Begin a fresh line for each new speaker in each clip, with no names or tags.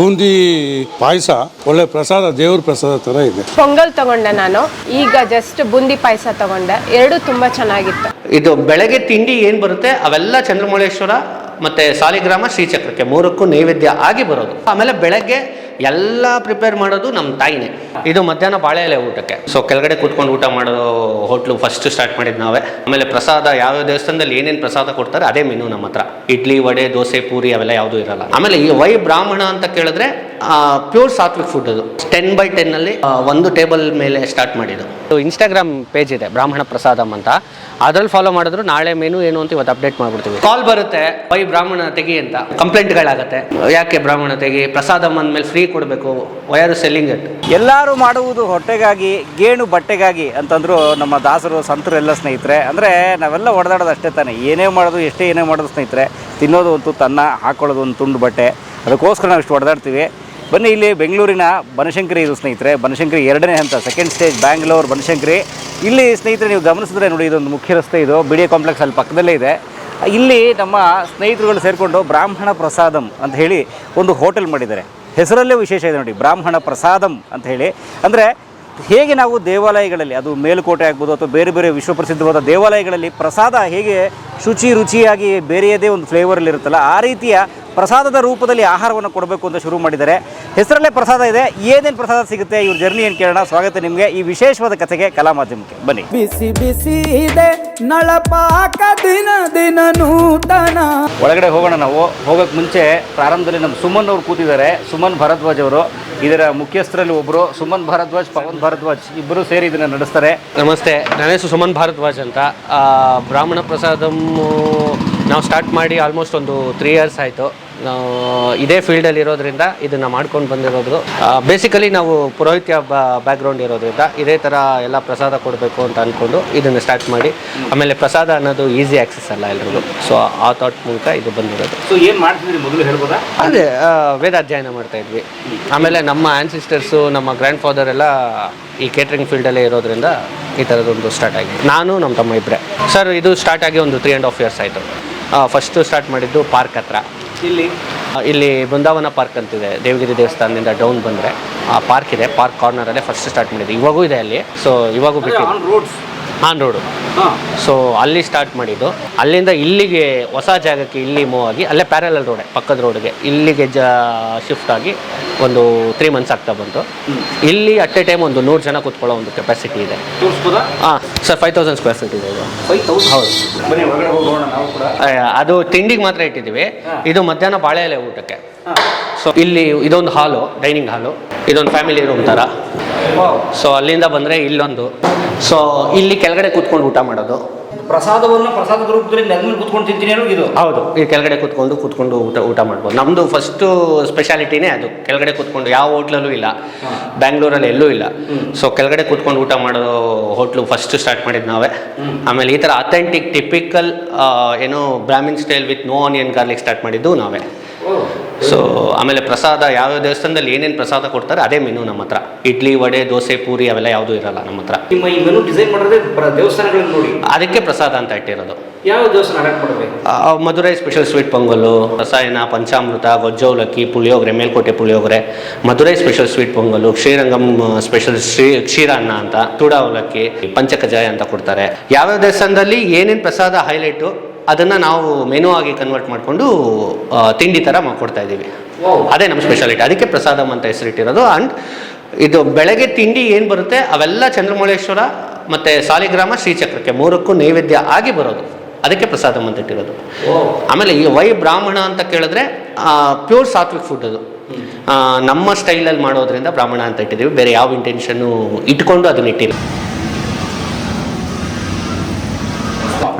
ಬೂಂದಿ ಪಾಯಸ ಒಳ್ಳೆ ಪ್ರಸಾದ ದೇವ್ರ ಪ್ರಸಾದ ತರ ಇದೆ.
ಪೊಂಗಲ್ ತಗೊಂಡೆ ನಾನು. ಈಗ ಜಸ್ಟ್ ಬೂಂದಿ ಪಾಯಸ ತಗೊಂಡೆ. ಎರಡು ತುಂಬಾ ಚೆನ್ನಾಗಿತ್ತು.
ಇದು ಬೆಳಗ್ಗೆ ತಿಂಡಿ ಏನು ಬರುತ್ತೆ? ಅವೆಲ್ಲ ಚಂದ್ರಮೌಳೇಶ್ವರ ಮತ್ತೆ ಸಾಲಿಗ್ರಾಮ ಶ್ರೀಚಕ್ರಕ್ಕೆ ಮೂರಕ್ಕೂ ನೈವೇದ್ಯ ಆಗಿ ಬರೋದು. ಆಮೇಲೆ ಬೆಳಗ್ಗೆ ಎಲ್ಲ ಪ್ರಿಪೇರ್ ಮಾಡೋದು ನಮ್ಮ ತಾಯಿನೇ. ಇದು ಮಧ್ಯಾಹ್ನ ಬಾಳೆ ಎಲೆ ಊಟಕ್ಕೆ. ಸೊ ಕೆಳಗಡೆ ಕೂತ್ಕೊಂಡು ಊಟ ಮಾಡೋ ಹೋಟ್ಲು ಫಸ್ಟ್ ಸ್ಟಾರ್ಟ್ ಮಾಡಿದ್ದು ನಾವೇ. ಆಮೇಲೆ ಪ್ರಸಾದ ಯಾವ್ಯಾವ ದೇವಸ್ಥಾನದಲ್ಲಿ ಏನೇನು ಪ್ರಸಾದ ಕೊಡ್ತಾರೆ ಅದೇ ಮೆನು ನಮ್ಮ ಹತ್ರ. ಇಡ್ಲಿ, ವಡೆ, ದೋಸೆ, ಪೂರಿ ಅವೆಲ್ಲ ಯಾವುದೂ ಇರಲ್ಲ. ಆಮೇಲೆ ಈ ವೈ ಬ್ರಾಹ್ಮಣ ಅಂತ ಕೇಳಿದ್ರೆ ಪ್ಯೂರ್ ಸಾತ್ವಿಕ್ ಫುಡ್ ಅದು. ಟೆನ್ ಬೈ ಟೆನ್ನಲ್ಲಿ ಒಂದು ಟೇಬಲ್ ಮೇಲೆ ಸ್ಟಾರ್ಟ್ ಮಾಡಿದ್ದು. ಇನ್ಸ್ಟಾಗ್ರಾಮ್ ಪೇಜ್ ಇದೆ, ಬ್ರಾಹ್ಮಣ ಪ್ರಸಾದಂ ಅಂತ. ಅದ್ರಲ್ಲಿ ಫಾಲೋ ಮಾಡಿದ್ರು, ನಾಳೆ ಮೆನು ಏನು ಅಂತ ಇವತ್ತು ಅಪ್ಡೇಟ್ ಮಾಡ್ಬಿಡ್ತೀವಿ. ಕಾಲ್ ಬರುತ್ತೆ, ವೈ ಬ್ರಾಹ್ಮಣ ತೆಗಿ ಅಂತ. ಕಂಪ್ಲೇಂಟ್ಗಳಾಗತ್ತೆ ಯಾಕೆ ಬ್ರಾಹ್ಮಣ ತೆಗಿ? ಪ್ರಸಾದಂ ಅಂದಮೇಲೆ ಫ್ರೀ ಕೊಡಬೇಕು ವೈ ಸೆಲ್ಲಿಂಗ್ ಇಟ್
ಎಲ್ಲರೂ ಮಾಡುವುದು ಹೊಟ್ಟೆಗಾಗಿ, ಗೇಣು ಬಟ್ಟೆಗಾಗಿ ಅಂತಂದ್ರು ನಮ್ಮ ದಾಸರು ಸಂತರು ಎಲ್ಲ ಸ್ನೇಹಿತರೆ. ಅಂದರೆ ನಾವೆಲ್ಲ ಹೊಡೆದಾಡೋದು ಅಷ್ಟೇ ತಾನೆ. ಏನೇ ಮಾಡೋದು, ಎಷ್ಟೇ ಏನೇ ಮಾಡೋದು ಸ್ನೇಹಿತರೆ, ತಿನ್ನೋದು ಒಂದು ತನ್ನ, ಹಾಕೊಳ್ಳೋದು ಒಂದು ತುಂಡು ಬಟ್ಟೆ. ಅದಕ್ಕೋಸ್ಕರ ನಾವು ಇಷ್ಟು ಹೊಡೆದಾಡ್ತೀವಿ ಬನ್ನಿ ಇಲ್ಲಿ ಬೆಂಗಳೂರಿನ ಬನಶಂಕರಿ ಇದು ಸ್ನೇಹಿತರೆ. ಬನಶಂಕರಿ ಎರಡನೇ ಹಂತ ಸೆಕೆಂಡ್ ಸ್ಟೇಜ್ ಬ್ಯಾಂಗ್ಳೂರ್ ಬನಶಂಕರಿ. ಇಲ್ಲಿ ಸ್ನೇಹಿತರೆ ನೀವು ಗಮನಿಸಿದ್ರೆ ನೋಡಿ, ಇದೊಂದು ಮುಖ್ಯ ರಸ್ತೆ ಇದು. ಬಿ ಡಿ ಕಾಂಪ್ಲೆಕ್ಸ್ ಅಲ್ಲಿ ಪಕ್ಕದಲ್ಲೇ ಇದೆ. ಇಲ್ಲಿ ನಮ್ಮ ಸ್ನೇಹಿತರುಗಳು ಸೇರಿಕೊಂಡು ಬ್ರಾಹ್ಮಣ ಪ್ರಸಾದಂ ಅಂತ ಹೇಳಿ ಒಂದು ಹೋಟೆಲ್ ಮಾಡಿದ್ದಾರೆ. ಹೆಸರಲ್ಲೇ ವಿಶೇಷ ಇದೆ ನೋಡಿ, ಬ್ರಾಹ್ಮಣ ಪ್ರಸಾದಂ ಅಂತ ಹೇಳಿ. ಅಂದರೆ ಹೇಗೆ ನಾವು ದೇವಾಲಯಗಳಲ್ಲಿ, ಅದು ಮೇಲುಕೋಟೆ ಆಗ್ಬೋದು ಅಥವಾ ಬೇರೆ ಬೇರೆ ವಿಶ್ವಪ್ರಸಿದ್ಧವಾದ ದೇವಾಲಯಗಳಲ್ಲಿ ಪ್ರಸಾದ ಹೇಗೆ ಶುಚಿ ರುಚಿಯಾಗಿ ಬೇರೆಯದೇ ಒಂದು ಫ್ಲೇವರಲ್ಲಿರುತ್ತಲ್ಲ ಆ ರೀತಿಯ ಪ್ರಸಾದದ ರೂಪದಲ್ಲಿ ಆಹಾರವನ್ನು ಕೊಡಬೇಕು ಅಂತ ಶುರು ಮಾಡಿದ್ದಾರೆ. ಹೆಸರಲ್ಲೇ ಪ್ರಸಾದ ಇದೆ. ಏನೇನು ಪ್ರಸಾದ ಸಿಗುತ್ತೆ? ಇವ್ರ ಜರ್ನಿ ಏನು ಕೇಳೋಣ? ಸ್ವಾಗತ ನಿಮಗೆ. ಈ ವಿಶೇಷವಾದ ಕಥೆಗೆ ಕಲಾ ಮಾಧ್ಯಮಕ್ಕೆ ಬನ್ನಿ.
ಬಿಸಿ ಬಿಸಿ ಇದೆ. ನಳಪಾಕ ದಿನ ದಿನ ನೂತನ.
ಒಳಗಡೆ ಹೋಗೋಣ ನಾವು. ಹೋಗೋಕ್ಕೆ ಮುಂಚೆ ಪ್ರಾರಂಭದಲ್ಲಿ ನಮ್ಮ ಸುಮನ್ ಅವರು ಕೂತಿದ್ದಾರೆ. ಸುಮನ್ ಭರದ್ವಾಜ್ ಅವರು. ಇದರ ಮುಖ್ಯಸ್ಥರಲ್ಲಿ ಒಬ್ಬರು ಸುಮನ್ ಭಾರದ್ವಾಜ್ ಪವನ್ ಭಾರದ್ವಾಜ್ ಇಬ್ಬರು ಸೇರಿ ಇದನ್ನು ನಡೆಸ್ತಾರೆ.
ನಮಸ್ತೆ. ನನ್ನ ಹೆಸರು ಸುಮನ್ ಭಾರದ್ವಾಜ್ ಅಂತ. ಆ, ಬ್ರಾಹ್ಮಣ ಪ್ರಸಾದಂ ನಾವು ಸ್ಟಾರ್ಟ್ ಮಾಡಿ ಆಲ್ಮೋಸ್ಟ್ ಒಂದು ತ್ರೀ ಇಯರ್ಸ್ ಆಯಿತು. ನಾವು ಇದೇ ಫೀಲ್ಡಲ್ಲಿ ಇರೋದ್ರಿಂದ ಇದನ್ನು ಮಾಡ್ಕೊಂಡು ಬಂದಿರೋದು. ಬೇಸಿಕಲಿ ನಾವು ಪುರೋಹಿತ್ಯ ಬ್ಯಾಕ್ಗ್ರೌಂಡ್ ಇರೋದ್ರಿಂದ ಇದೇ ಥರ ಎಲ್ಲ ಪ್ರಸಾದ ಕೊಡಬೇಕು ಅಂತ ಅಂದ್ಕೊಂಡು ಇದನ್ನು ಸ್ಟಾರ್ಟ್ ಮಾಡಿ ಆಮೇಲೆ ಪ್ರಸಾದ ಅನ್ನೋದು ಈಸಿ ಆಕ್ಸೆಸ್ ಅಲ್ಲ ಎಲ್ರಿಗೂ. ಸೊ ಆ ಥಾಟ್ ಮೂಲಕ ಇದು ಬಂದಿರೋದು.
ಸೊ ಏನು ಮಾಡ್ತಿದ್ರಿ? ಮೊದಲು ಹೇಳ್ಬೋದಾ?
ಅದೇ ವೇದ ವೇದಾಧ್ಯಯನ ಮಾಡ್ತಾ ಇದ್ವಿ. ಆಮೇಲೆ ನಮ್ಮ ಆ್ಯನ್ಸಿಸ್ಟರ್ಸು ನಮ್ಮ ಗ್ರ್ಯಾಂಡ್ ಫಾದರ್ ಎಲ್ಲ ಈ ಕೇಟ್ರಿಂಗ್ ಫೀಲ್ಡಲ್ಲೇ ಇರೋದ್ರಿಂದ ಈ ಥರದೊಂದು ಸ್ಟಾರ್ಟ್ ಆಗಿದೆ. ನಾನು ನಮ್ಮ ತಮ್ಮ ಇಬ್ಬರೇ ಸರ್ ಇದು ಸ್ಟಾರ್ಟ್ ಆಗಿ ಒಂದು ತ್ರೀ ಆ್ಯಂಡ್ ಹಾಫ್ ಇಯರ್ಸ್ ಆಯಿತು. ಫಸ್ಟು ಸ್ಟಾರ್ಟ್ ಮಾಡಿದ್ದು ಪಾರ್ಕ್ ಹತ್ರ.
ಇಲ್ಲಿ?
ಇಲ್ಲಿ ಬೃಂದಾವನ ಪಾರ್ಕ್ ಅಂತಿದೆ. ದೇವಗಿರಿ ದೇವಸ್ಥಾನದಿಂದ ಡೌನ್ ಬಂದರೆ. ಆ ಪಾರ್ಕ್ ಇದೆ ಪಾರ್ಕ್ ಕಾರ್ನರಲ್ಲೇ ಫಸ್ಟ್ ಸ್ಟಾರ್ಟ್ ಮಾಡಿದ್ದು. ಇವಾಗೂ ಇದೆ ಅಲ್ಲಿ. ಸೊ ಇವಾಗೂ ಬಿಟ್ಟು
ಆನ್
ರೋಡು ಸೊ ಅಲ್ಲಿ ಸ್ಟಾರ್ಟ್ ಮಾಡಿದ್ದು. ಅಲ್ಲಿಂದ ಇಲ್ಲಿಗೆ ಹೊಸ ಜಾಗಕ್ಕೆ ಇಲ್ಲಿ ಮೂವ್ ಆಗಿ ಅಲ್ಲೇ ಪ್ಯಾರಲಲ್ ರೋಡೆ ಪಕ್ಕದ ರೋಡ್ಗೆ ಇಲ್ಲಿಗೆ ಜ ಶಿಫ್ಟ್ ಆಗಿ ಒಂದು ತ್ರೀ ಮಂತ್ಸ್ ಆಗ್ತಾ ಬಂತು. ಇಲ್ಲಿ ಅಟ್ ಎ ಟೈಮ್ ಒಂದು ನೂರು ಜನ ಕೂತ್ಕೊಳ್ಳೋ ಒಂದು ಕೆಪಾಸಿಟಿ ಇದೆ. ಹಾಂ sir five thousand square feet ಇದೆ ಇದು. ಹೌದು. ಅದು ತಿಂಡಿಗೆ ಮಾತ್ರ ಇಟ್ಟಿದ್ದೀವಿ. ಇದು ಮಧ್ಯಾಹ್ನ ಬಾಳೆ ಎಲೆ ಊಟಕ್ಕೆ ಸೊ ಇಲ್ಲಿ ಇದೊಂದು ಹಾಲು ಡೈನಿಂಗ್ ಹಾಲು ಇದೊಂದು ಫ್ಯಾಮಿಲಿ ರೂಮ್ ಥರ ಸೊ ಅಲ್ಲಿಂದ ಬಂದರೆ ಇಲ್ಲೊಂದು. ಸೊ ಇಲ್ಲಿ ಕೆಳಗಡೆ ಕೂತ್ಕೊಂಡು ಊಟ ಮಾಡೋದು.
ಪ್ರಸಾದವನ್ನು ಪ್ರಸಾದ ರೂಪದಲ್ಲಿ ಅದ್ಮೇಲೆ ಕುತ್ಕೊಂಡು ತಿಂತೀನಿ ಅನ್ನೋ ಇದು.
ಹೌದು ಈ ಕೆಳಗಡೆ ಕೂತ್ಕೊಂಡು ಕೂತ್ಕೊಂಡು ಊಟ ಊಟ ಮಾಡ್ಬೋದು. ನಮ್ಮದು ಫಸ್ಟು ಸ್ಪೆಷಾಲಿಟಿನೇ ಅದು. ಕೆಳಗಡೆ ಕೂತ್ಕೊಂಡು ಯಾವ ಹೋಟ್ಲಲ್ಲೂ ಇಲ್ಲ. ಬ್ಯಾಂಗ್ಳೂರಲ್ಲಿ ಎಲ್ಲೂ ಇಲ್ಲ. ಸೊ ಕೆಳಗಡೆ ಕೂತ್ಕೊಂಡು ಊಟ ಮಾಡೋ ಹೋಟ್ಲು ಫಸ್ಟ್ ಸ್ಟಾರ್ಟ್ ಮಾಡಿದ್ದು ನಾವೇ. ಆಮೇಲೆ ಈ ಥರ ಅಥೆಂಟಿಕ್ ಟಿಪಿಕಲ್ ಏನು Brahmin style with no onion garlic start ಮಾಡಿದ್ದು ನಾವೇ. ಸೊ ಆಮೇಲೆ ಪ್ರಸಾದ ಯಾವ್ಯಾವ ದೇವಸ್ಥಾನದಲ್ಲಿ ಏನೇನು ಪ್ರಸಾದ ಕೊಡ್ತಾರೆ ಅದೇ ಮೆನು ನಮ್ಮ ಹತ್ರ. ಇಡ್ಲಿ ವಡೆ ದೋಸೆ ಪೂರಿ ಅವೆಲ್ಲ ಯಾವುದೂ ಇರಲ್ಲ ನಮ್ಮ ಹತ್ರ.
ನಿಮ್ಮ ಈ ಮೆನು ಡಿಸೈನ್ ಮಾಡೋದೇ ದೇವಸ್ಥಾನಗಳನ್ನು ನೋಡಿ.
ಅದಕ್ಕೆ ಪ್ರಸಾದ ಅಂತ ಇಟ್ಟಿರೋದು.
ಯಾವ ದೇವಸ್ಥಾನ ಮಾಡಬೇಕು
ಮಧುರೈ ಸ್ಪೆಷಲ್ ಸ್ವೀಟ್ ಪೊಂಗಲ್ಲು ರಸಾಯನ ಪಂಚಾಮೃತ ಗೊಜ್ಜೋಲಕ್ಕಿ puliyogare Melkote puliyogare Madurai special sweet pongal Srirangam special Shri ಕ್ಷೀರಾನ್ನ ಅಂತ ತುಡ ಅವಲಕ್ಕಿ ಪಂಚಕಜಾಯ ಅಂತ ಕೊಡ್ತಾರೆ. ಯಾವ್ಯಾವ ದೇವಸ್ಥಾನದಲ್ಲಿ ಏನೇನು ಪ್ರಸಾದ ಹೈಲೈಟು ಅದನ್ನು ನಾವು ಮೆನು ಆಗಿ ಕನ್ವರ್ಟ್ ಮಾಡಿಕೊಂಡು ತಿಂಡಿ ಥರ ಮಾಡ್ಕೊಡ್ತಾ ಇದ್ದೀವಿ. ಅದೇ ನಮ್ಮ ಸ್ಪೆಷಾಲಿಟಿ ಅದಕ್ಕೆ ಪ್ರಸಾದಮ್ ಅಂತ ಹೆಸರಿಟ್ಟಿರೋದು. ಆ್ಯಂಡ್ ಇದು ಬೆಳಗ್ಗೆ ತಿಂಡಿ ಏನು ಬರುತ್ತೆ? ಅವೆಲ್ಲ ಚಂದ್ರಮೌಳೇಶ್ವರ ಮತ್ತು ಸಾಲಿಗ್ರಾಮ ಶ್ರೀಚಕ್ರಕ್ಕೆ ಮೂರಕ್ಕೂ ನೈವೇದ್ಯ ಆಗಿ ಬರೋದು. ಅದಕ್ಕೆ ಪ್ರಸಾದಮ್ ಅಂತ ಇಟ್ಟಿರೋದು. ಆಮೇಲೆ ಈ ವೈ ಬ್ರಾಹ್ಮಣ ಅಂತ ಕೇಳಿದ್ರೆ ಪ್ಯೂರ್ ಸಾತ್ವಿಕ್ ಫುಡ್ ಅದು. ನಮ್ಮ ಸ್ಟೈಲಲ್ಲಿ ಮಾಡೋದ್ರಿಂದ ಬ್ರಾಹ್ಮಣ ಅಂತ ಇಟ್ಟಿದ್ದೀವಿ. ಬೇರೆ ಯಾವ ಇಂಟೆನ್ಷನ್ನು ಇಟ್ಕೊಂಡು ಅದನ್ನ ಇಟ್ಟಿಲ್ಲ.